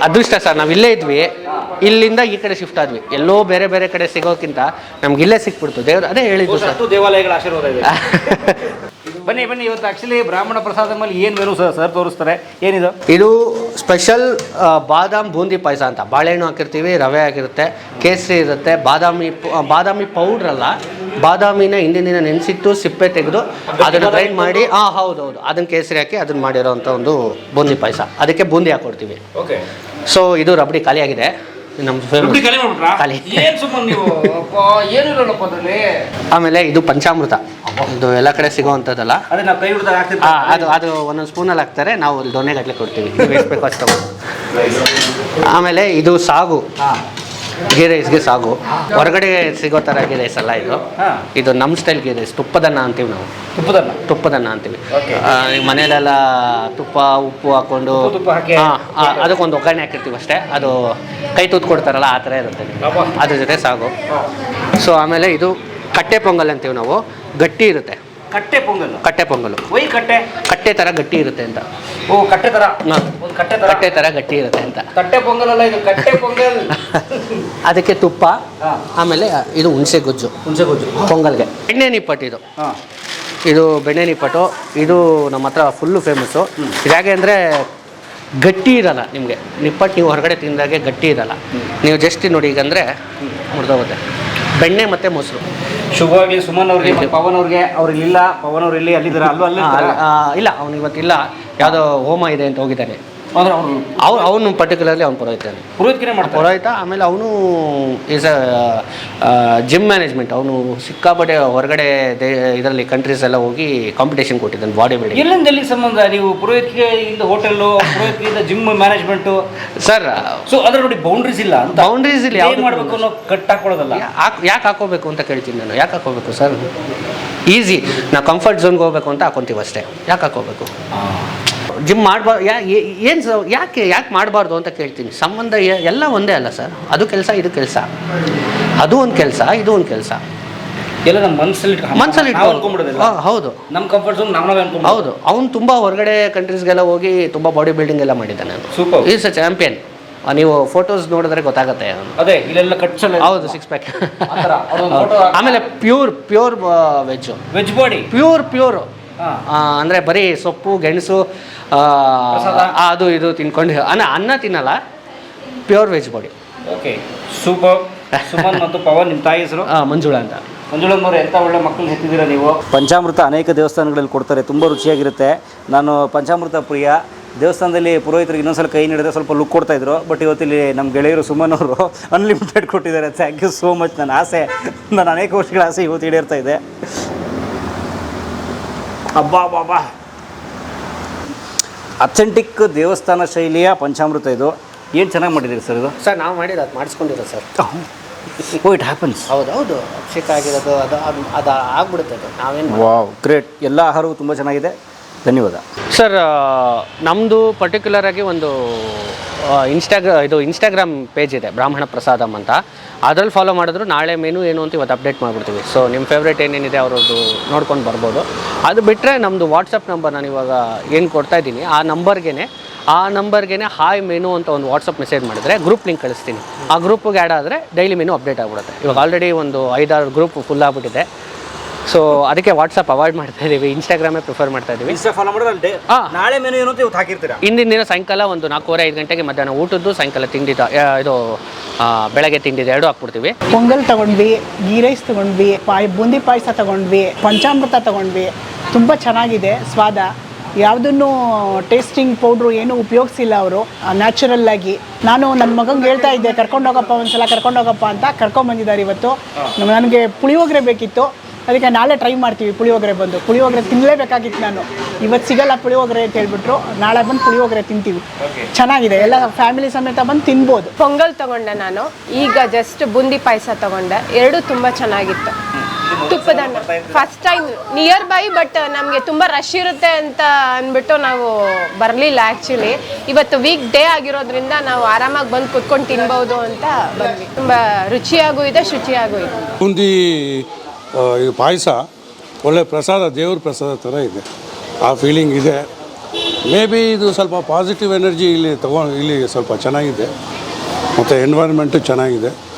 ಅದೃಷ್ಟ ಸರ್ ನಾವು ಇಲ್ಲೇ ಇದ್ವಿ. ಇಲ್ಲಿಂದ ಈ ಕಡೆ ಶಿಫ್ಟ್ ಆದ್ವಿ. ಎಲ್ಲೋ ಬೇರೆ ಬೇರೆ ಕಡೆ ಸಿಗೋಕ್ಕಿಂತ ನಮ್ಗೆ ಇಲ್ಲೇ ಸಿಕ್ಬಿಡ್ತು. ದೇವ್ರು ಅದೇ ಹೇಳಿದ್ದು ಸರ್.
ದೇವಾಲಯಗಳ ಆಶೀರ್ವಾದ ಇದೆ. ಬನ್ನಿ ಬನ್ನಿ ಇವತ್ತು ಆಕ್ಚುಲಿ ಬ್ರಾಹ್ಮಣ ಪ್ರಸಾದ ಮೇಲೆ ಏನು ಮೆನು ಸರ್ ಸರ್ ತೋರಿಸ್ತಾರೆ? ಏನಿದು?
ಇದು ಸ್ಪೆಷಲ್ ಬಾದಾಮ್ ಬೂಂದಿ ಪಾಯಸ ಅಂತ. ಬಾಳೆಹಣ್ಣು ಹಾಕಿರ್ತೀವಿ ರವೆ ಹಾಕಿರುತ್ತೆ ಕೇಸರಿ ಇರುತ್ತೆ ಬಾದಾಮಿ ಬಾದಾಮಿ ಪೌಡ್ರ್ ಅಲ್ಲ ಬಾದಾಮಿನ ಹಿಂದಿನ ದಿನ ನೆನೆಸಿಟ್ಟು ಸಿಪ್ಪೆ ತೆಗೆದು ಅದನ್ನು ಗ್ರೈಂಡ್ ಮಾಡಿ ಹಾಂ ಹೌದು ಹೌದು ಅದನ್ನು ಕೇಸರಿ ಹಾಕಿ ಅದನ್ನು ಮಾಡಿರೋವಂಥ ಒಂದು ಬೂಂದಿ ಪಾಯಸ. ಅದಕ್ಕೆ ಬೂಂದಿ ಹಾಕ್ಕೊಡ್ತೀವಿ
ಓಕೆ
ಸೊ ಇದು ರಬಡಿ ಖಾಲಿಯಾಗಿದೆ. ನಮ್ಮ
ರೊಟ್ಟಿ
ಫೇಮಸ್
ಖಾಲಿ ಮಾಡ್ಬಿಟ್ರಾ?
ಖಾಲಿ.
ಏನ್ ಸುಮ್ಮನೆ ನೀವು? ಅಪ್ಪ, ಏನು ಇರಲ್ಲಪ್ಪ ಅದ್ರಲ್ಲಿ?
ಆಮೇಲೆ ಇದು ಪಂಚಾಮೃತ. ಇದು ಎಲ್ಲ ಕಡೆ ಸಿಗೋವಂಥದ್ದಲ್ಲ?
ಅದೇ ನಾವು ಕೈ ಹಿಡಿದಾಗ
ಆ,
ಆಗ್ತಿರ್ತೀವಿ
ಅದು ಅದು ಒಂದೊಂದು ಸ್ಪೂನಲ್ಲಿ ಹಾಕ್ತಾರೆ. ನಾವು ಇಲ್ಲಿ ದೊಣ್ಣೆಗಟ್ಟಲೆ ಕೊಡ್ತೀವಿ. ನೀವು ಎಷ್ಟು ಬೇಕೋ ಅಷ್ಟು ತಗೊಂಡು. ಆಮೇಲೆ ಇದು ಸಾಗು.
ಹಾಂ.
ಗೀ ರೈಸ್ಗೆ ಸಾಗು. ಹೊರಗಡೆ ಸಿಗೋ ಥರ ಗೀ ರೈಸ್ ಅಲ್ಲ ಇದು. ಇದು ನಮ್ಮ ಸ್ಟೈಲ್ ಗೀ ರೈಸ್. ತುಪ್ಪದನ್ನ ಅಂತೀವಿ ನಾವು.
ತುಪ್ಪದನ್ನ?
ತುಪ್ಪದನ್ನ ಅಂತೀವಿ. ಈಗ ಮನೇಲೆಲ್ಲ ತುಪ್ಪ ಉಪ್ಪು ಹಾಕೊಂಡು. ಹಾ, ಅದಕ್ಕೊಂದು ಒಗ್ಗರಣೆ ಹಾಕಿರ್ತೀವಿ ಅಷ್ಟೇ. ಅದು ಕೈ ತೂತ್ ಕೊಡ್ತಾರಲ್ಲ ಆ ಥರ ಇರುತ್ತೆ. ಅದ್ರ ಜೊತೆ ಸಾಗು. ಸೊ ಆಮೇಲೆ ಇದು ಕಟ್ಟೆ ಪೊಂಗಲ್ ಅಂತೀವಿ ನಾವು. ಗಟ್ಟಿ ಇರುತ್ತೆ.
ಕಟ್ಟೆ ಪೊಂಗಲ್.
ಕಟ್ಟೆ ಪೊಂಗಲ್.
ವೈ ಕಟ್ಟೆ?
ಕಟ್ಟೆ ಥರ ಗಟ್ಟಿ ಇರುತ್ತೆ ಅಂತ.
ಓ ಕಟ್ಟೆ ತರ? ಒಂದು ಕಟ್ಟೆ ತರ?
ಕಟ್ಟೆ ಥರ ಗಟ್ಟಿ ಇರುತ್ತೆ ಅಂತ.
ಕಟ್ಟೆ ಪೊಂಗಲ್ ಅಲ್ಲ ಇದು ಕಟ್ಟೆ ಪೊಂಗಲ್.
ಅದಕ್ಕೆ ತುಪ್ಪ ಆಮೇಲೆ ಇದು ಹುಣಸೆ ಗೊಜ್ಜು.
ಹುಣಸೆ ಗೊಜ್ಜು.
ಪೊಂಗಲ್ಗೆ. ಎಣ್ಣೆ ನಿಪ್ಪಟ್ಟು ಇದು. ಇದು ಬೆಣ್ಣೆ ನಿಪ್ಪಟ್ಟು. ಇದು ನಮ್ಮ ಹತ್ರ ಫುಲ್ಲು ಫೇಮಸ್ಸು ಹೇಗೆ ಅಂದರೆ ಗಟ್ಟಿ ಇರಲ್ಲ ನಿಮಗೆ. ನಿಪ್ಪಟ್ಟು ನೀವು ಹೊರಗಡೆ ತಿಂದಾಗೆ ಗಟ್ಟಿ ಇರಲ್ಲ. ನೀವು ಜಸ್ಟ್ ನೋಡಿ ಈಗಂದರೆ ಮುರಿದೋಗುತ್ತೆ. ಬೆಣ್ಣೆ ಮತ್ತೆ ಮೊಸರು.
ಶುಭವಾಗ್ಲಿ ಸುಮನ್ ಅವ್ರಿಗೆ ಪವನ್ ಅವ್ರಿಗೆ ಅವ್ರು ಇಲ್ಲ ಪವನ್ ಅವ್ರು ಇಲ್ಲಿ ಅಲ್ಲಿದ್ದಾರೆ? ಅಲ್ಲೂ ಅಲ್ಲಿ
ಇಲ್ಲ ಅವ್ನು ಇವತ್ತಿಲ್ಲ. ಯಾವುದೋ ಹೋಮ ಇದೆ ಅಂತ ಹೋಗಿದ್ದಾನೆ.
ಅಂದ್ರೆ ಅವ್ರು
ಅವ್ನು ಅವನು ಪರ್ಟಿಕ್ಯುಲರ್ಲಿ ಅವ್ನು ಪುರೋಹಿತ
ಪುರೋಹಿತನೇ ಮಾಡ್ತಾರೆ?
ಪುರೋಹಿತ ಆಮೇಲೆ ಅವನು ಈಸ್ ಅ ಜಿಮ್ ಮ್ಯಾನೇಜ್ಮೆಂಟ್ ಅವನು ಸಿಕ್ಕಾಪಟ್ಟೆ ಹೊರಗಡೆ ದೇ ಇದರಲ್ಲಿ ಕಂಟ್ರೀಸ್ ಎಲ್ಲ ಹೋಗಿ ಕಾಂಪಿಟೇಷನ್ ಕೊಟ್ಟಿದ್ದಾನೆ ಬಾಡಿ ಬಿಲ್ಡಿಂಗ್
ಎಲ್ಲಿಂದ ಎಲ್ಲಿ ಸಂಬಂಧ? ನೀವು ಪುರೋಹಿತಿಗೆ ಇಂದ hotel gym management
sir
so ಅದ್ರ ನೋಡಿ ಬೌಂಡ್ರೀಸ್ ಇಲ್ಲ ಅಂತ.
ಬೌಂಡ್ರೀಸ್ ಇಲ್ಲಿ ಯಾವ್ದು
ಮಾಡ್ಬೇಕು ಅನ್ನೋ ಕಟ್ ಹಾಕೊಳ್ಳೋದಲ್ಲ.
ಯಾಕೆ ಹಾಕೋಬೇಕು ಅಂತ ಕೇಳ್ತೀನಿ ನಾನು? ಯಾಕೆ ಹಾಕೋಬೇಕು ಸರ್ ಈಸಿ ನಾವು ಕಂಫರ್ಟ್ ಝೋನ್ಗೆ ಹೋಗ್ಬೇಕು ಅಂತ ಹಾಕೊಂತೀವಿ ಅಷ್ಟೇ. ಯಾಕೆ ಹಾಕೋಬೇಕು? ಜಿಮ್ ಮಾಡಬಾರ್ದು ಯಾ ಏನು ಸ ಯಾಕೆ ಯಾಕೆ ಮಾಡಬಾರ್ದು ಅಂತ ಕೇಳ್ತೀನಿ. ಸಂಬಂಧ ಎಲ್ಲ ಒಂದೇ ಅಲ್ಲ ಸರ್. ಅದು ಕೆಲಸ ಇದು ಕೆಲಸ. ಅದು ಒಂದು ಕೆಲಸ ಇದು ಒಂದು ಕೆಲಸ.
ಎಲ್ಲ ನಮ್ಮ ಮನಸ್ಸಲ್ಲಿ ಇಟ್ಕೊಂಡು ಅನ್ಕೊಂಡ್ಬಿಡೋದಿಲ್ಲ
ಹೌದು.
ನಮ್ಮ ಕಂಫರ್ಟ್ ಝೋನ್ ನಾವು ನಾವೇ ಅನ್ಕೊಂಡ್
ಹೌದು. ಅವ್ನು ತುಂಬ ಹೊರಗಡೆ ಕಂಟ್ರೀಸ್ಗೆಲ್ಲ ಹೋಗಿ ತುಂಬ ಬಾಡಿ ಬಿಲ್ಡಿಂಗ್ ಎಲ್ಲ ಮಾಡಿದ್ದಾನೆ
ಸೂಪರ್.
ಈಸ್ ಅ ಚಾಂಪಿಯನ್ ನೀವು ಫೋಟೋಸ್ ನೋಡಿದ್ರೆ ಗೊತ್ತಾಗುತ್ತೆ
ಅದೇ ಇಲ್ಲೆಲ್ಲ
ಹೌದು ಸಿಕ್ಸ್ ಪ್ಯಾಕ್ ಆಮೇಲೆ pure pure veg
veg body
pure pure. ಅಂದರೆ ಬರೀ ಸೊಪ್ಪು ಗೆಣಸು. ಅದು ಇದು ತಿನ್ಕೊಂಡು ಅನ್ನ ಅನ್ನ ತಿನ್ನಲ್ಲ pure veg body
okay super Suman ಮತ್ತು ಪವನ್ ನಿಮ್ಮ ತಾಯಿ ಹೆಸರು?
ಮಂಜುಳಾ ಅಂತ.
ಮಂಜುಳಮ್ಮವ್ರು ಎಂಥ ಒಳ್ಳೆ ಮಕ್ಕಳು ಹೆತ್ತಿದ್ದೀರಾ ನೀವು? ಪಂಚಾಮೃತ ಅನೇಕ ದೇವಸ್ಥಾನಗಳಲ್ಲಿ ಕೊಡ್ತಾರೆ ತುಂಬ ರುಚಿಯಾಗಿರುತ್ತೆ. ನಾನು ಪಂಚಾಮೃತ ಪ್ರಿಯ. ದೇವಸ್ಥಾನದಲ್ಲಿ ಪುರೋಹಿತರಿಗೆ ಇನ್ನೊಂದ್ಸಲ ಕೈ ನೀಡಿದ್ರೆ ಸ್ವಲ್ಪ ಲುಕ್ ಕೊಡ್ತಾ ಇದ್ರು. ಬಟ್ ಇವತ್ತಿಲ್ಲಿ ನಮ್ಮ ಗೆಳೆಯರು ಸುಮನ್ ಅವರು ಅನ್ಲಿಮಿಟೆಡ್ ಕೊಟ್ಟಿದ್ದಾರೆ. ಥ್ಯಾಂಕ್ ಯು ಸೋ ಮಚ್ ನನ್ನ ಆಸೆ ನಾನು ಅನೇಕ ವರ್ಷಗಳ ಆಸೆ ಇವತ್ತು ಈಡೇರ್ತಾ ಇದೆ. ಅಬ್ಬಾ ಬಾಬಾ ಅಥೆಂಟಿಕ್ ದೇವಸ್ಥಾನ ಶೈಲಿಯ ಪಂಚಾಮೃತ ಇದು. ಏನು ಚೆನ್ನಾಗಿ ಮಾಡಿದ್ದೀರಿ ಸರ್ ಇದು?
ಸರ್ ನಾವು ಮಾಡಿರೋದು ಮಾಡಿಸ್ಕೊಂಡಿರೋ ಸರ್.
ಓ ಇಟ್ ಹ್ಯಾಪನ್ಸ್
ಹೌದು ಹೌದು. ಅಭಿಷೇಕ ಆಗಿರೋದು ಅದು ಅದು ಅದು ಆಗ್ಬಿಡುತ್ತೆ ಅದು. ನಾವೇನು
ವಾವ್ ಗ್ರೇಟ್ ಎಲ್ಲ ಆಹಾರವು ತುಂಬ ಚೆನ್ನಾಗಿದೆ. ಧನ್ಯವಾದ.
ಸರ್ ನಮ್ಮದು ಪರ್ಟಿಕ್ಯುಲರ್ ಆಗಿ ಒಂದು ಇನ್ಸ್ಟಾಗ್ರಾ ಇದು ಇನ್ಸ್ಟಾಗ್ರಾಮ್ ಪೇಜ್ ಇದೆ, ಬ್ರಾಹ್ಮಣ ಪ್ರಸಾದಮ್ ಅಂತ. ಅದ್ರಲ್ಲಿ ಫಾಲೋ ಮಾಡಿದ್ರು, ನಾಳೆ ಮೆನು ಏನು ಅಂತ ಇವತ್ತು ಅಪ್ಡೇಟ್ ಮಾಡಿಬಿಡ್ತೀವಿ. ಸೊ ನಿಮ್ಮ ಫೇವ್ರೇಟ್ ಏನೇನಿದೆ ಅವ್ರದ್ದು ನೋಡ್ಕೊಂಡು ಬರ್ಬೋದು. ಅದು ಬಿಟ್ಟರೆ ನಮ್ಮದು ವಾಟ್ಸಪ್ ನಂಬರ್ ನಾನು ಇವಾಗ ಏನು ಕೊಡ್ತಾ ಇದ್ದೀನಿ, ಆ ನಂಬರ್ಗೆ ಆ ನಂಬರ್ಗೆ ಹಾಯ್ ಮೆನು ಅಂತ ಒಂದು ವಾಟ್ಸಪ್ ಮೆಸೇಜ್ ಮಾಡಿದ್ರೆ ಗ್ರೂಪ್ ಲಿಂಕ್ ಕಳಿಸ್ತೀನಿ. ಆ ಗ್ರೂಪ್ಗೆ ಆ್ಯಡ್ ಆದರೆ ಡೈಲಿ ಮೆನು ಅಪ್ಡೇಟ್ ಆಗಿಬಿಡುತ್ತೆ. ಇವಾಗ ಆಲ್ರೆಡಿ ಒಂದು ಐದಾರು ಗ್ರೂಪ್ ಫುಲ್ ಆಗಿಬಿಟ್ಟಿದೆ. ಸೊ ಅದಕ್ಕೆ ವಾಟ್ಸಪ್ ಅವಾಯ್ಡ್ ಮಾಡ್ತಾ ಇದೀವಿ. ಇನ್ಸ್ಟಾಗ್ರಾಮೇ ಪ್ರಿಫರ್ ಮಾಡ್ತಾ ಇದೀವಿ.
ಇನ್ಸ್ಟಾ ಫಾಲೋ ನಾಳೆ ಮೆನು ಏನು ಅಂತ ಇವತ್ತು ಹಾಕಿರ್ತೀರಾ?
ಇಂದಿನ ದಿನ ಸಾಯಂಕಾಲ ಒಂದು ನಾಲ್ಕೂವರೆ ಐದು ಗಂಟೆಗೆ ಮಧ್ಯಾಹ್ನ ಊಟದ್ದು ಸಾಯಂಕಾಲ ತಿಂಡಿದ ಆ, ಇದು ಆ, ಬೆಳಗ್ಗೆ ತಿಂಡಿದ ಎರಡು ಹಾಕ್ಬಿಡ್ತೀವಿ.
ಪೊಂಗಲ್ ತಗೊಂಡ್ವಿ ಗೀ ರೈಸ್ ತಗೊಂಡ್ವಿ ಪಾಯ್ ಬೂಂದಿ ಪಾಯಸ ತಗೊಂಡ್ವಿ ಪಂಚಾಮೃತ ತಗೊಂಡ್ವಿ. ತುಂಬ ಚೆನ್ನಾಗಿದೆ ಸ್ವಾದ. ಯಾವುದನ್ನು ಟೇಸ್ಟಿಂಗ್ ಪೌಡ್ರು ಏನೂ ಉಪಯೋಗಿಸಿಲ್ಲ ಅವರು. ನ್ಯಾಚುರಲ್ ಆಗಿ. ನಾನು ನನ್ನ ಮಗಂಗೆ ಹೇಳ್ತಾ ಇದ್ದೆ ಕರ್ಕೊಂಡೋಗಪ್ಪ ಒಂದ್ಸಲ ಕರ್ಕೊಂಡೋಗಪ್ಪ ಅಂತ ಕರ್ಕೊಂಬಂದಿದ್ದಾರೆ ಇವತ್ತು. ನನಗೆ ಪುಳಿಯೋಗರೆ ಬೇಕಿತ್ತು. ಅದಕ್ಕೆ ನಾಳೆ ಟ್ರೈ ಮಾಡ್ತೀವಿ ಪುಳಿಯೋಗರೆ ಬಂದು. ಪುಳಿಯೋಗರೆ ತಿನ್ನಲೇಬೇಕಾಗಿತ್ತು ನಾನು. ಇವತ್ತು ಸಿಗಲ್ಲ ಪುಳಿಯೋಗರೆ ಅಂತ ಹೇಳ್ಬಿಟ್ರು. ನಾಳೆ ಬಂದು ಪುಳಿಯೋಗರೆ ತಿಂತೀವಿ. ಚೆನ್ನಾಗಿದೆ. ಎಲ್ಲ ಫ್ಯಾಮಿಲಿ ಸಮೇತ ಬಂದು ತಿನ್ಬೋದು.
ಪೊಂಗಲ್ ತಗೊಂಡೆ ನಾನು. ಈಗ ಜಸ್ಟ್ ಬೂಂದಿ ಪಾಯಸ ತಗೊಂಡೆ. ಎರಡು ತುಂಬ ಚೆನ್ನಾಗಿತ್ತು. ತುಪ್ಪದನ್ನ first time near by but ನಮಗೆ ತುಂಬ ರಶ್ ಇರುತ್ತೆ ಅಂತ ಅಂದ್ಬಿಟ್ಟು ನಾವು ಬರಲಿಲ್ಲ ಆ್ಯಕ್ಚುಲಿ ಇವತ್ತು ವೀಕ್ ಡೇ ಆಗಿರೋದ್ರಿಂದ ನಾವು ಆರಾಮಾಗಿ ಬಂದು ಕುತ್ಕೊಂಡು ತಿನ್ಬೋದು ಅಂತ ಬಂದ್ವಿ. ತುಂಬ ರುಚಿಯಾಗೂ ಇದೆ ಶುಚಿಯಾಗೂ ಇದೆ.
ಬೂಂದಿ ಇದು ಪಾಯಸ, ಒಳ್ಳೆ ಪ್ರಸಾದ, ದೇವ್ರ ಪ್ರಸಾದ ಥರ ಇದೆ. ಆ ಫೀಲಿಂಗ್ ಇದೆ. ಮೇ ಬಿ ಇದು ಸ್ವಲ್ಪ ಪಾಸಿಟಿವ್ ಎನರ್ಜಿ ಇಲ್ಲಿ ತಗೊಂಡು ಇಲ್ಲಿ ಸ್ವಲ್ಪ ಚೆನ್ನಾಗಿದೆ. ಮತ್ತು ಎನ್ವೈರ್ಮೆಂಟು ಚೆನ್ನಾಗಿದೆ.